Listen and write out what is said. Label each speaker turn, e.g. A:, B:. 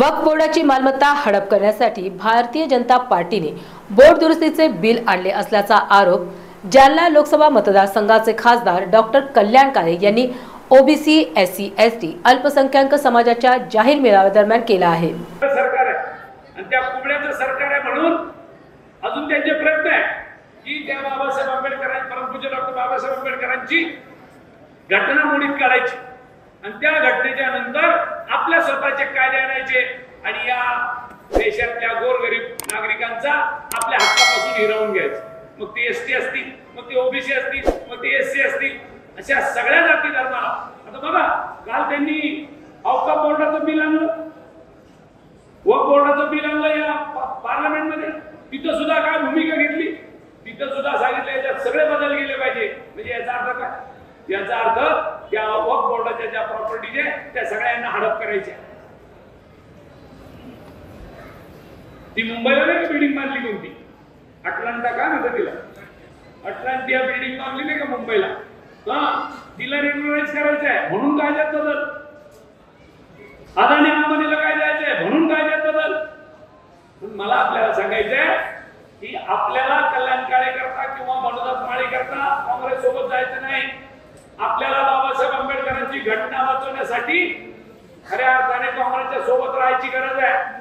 A: वक्फ बोर्डाची मालमत्ता हडप करण्यासाठी भारतीय जनता पार्टीने बोर्ड दुरुस्तीचे बिल आणले असल्याचा आरोप जालना लोकसभा मतदारसंघाचे खासदार डॉक्टर कल्याण काळे यांनी OBC S C S T अल्पसंख्याक समाजाच्या जाहीर मेळाव्यादरम्यान केला आहे.
B: सरकार आहे. आणि त्या कुबड्याचं सरकार आहे म्हणून अजून त्यांचे प्रयत्न आहे की त्या बाबासाहेब आंबेडकरांची परमपूज्य डॉक्टर बाबासाहेब आंबेडकरांची घटना मोडीत काढायची. आणि त्या घटनेच्या नंतर स्वतःचे कायदे आणायचे आणि या देशातल्या गोरगरीब नागरिकांचा आपल्या हक्कापासून हिरावून घ्यायचं. मग ते एस टी असतील मग ते ओबीसी असतील मग ते एस सी असतील अशा सगळ्या जाती धर्माला आता बघा काल त्यांनी अवकाश बोर्डाचं बिल आणलं. व बोर्डाचं बिल आणलं या पार्लमेंटमध्ये. तिथं सुद्धा काय भूमिका घेतली? तिथं सुद्धा सांगितलं याच्यात सगळे बदल गेले पाहिजे. म्हणजे याचा अर्थ काय? याचा अर्थ त्या वक्फ बोर्डाच्या ज्या प्रॉपर्टीज आहे त्या सगळ्यांना हडप करायच्या ती मुंबईला नाही का बिल्डिंग बांधली कोणती अटलांटा का म्हणतात तिला? अटलांटिया बिल्डिंग बांधली नाही का मुंबईला? हा तिला रेग्युलराईज करायचं आहे. म्हणून कायद्यात बदल. अदानी अंबानीला काय द्यायचंय म्हणून कायद्यात बदल. पण मला आपल्याला सांगायचंय की आपल्याला कल्याणकाळे करता किंवा मनोदत्त माळी करता काँग्रेस सोबत जायचं नाही. आपल्याला बाबासाहेब आंबेडकरांची घटना वाचवण्यासाठी खऱ्या सोबत राहायची गरज आहे.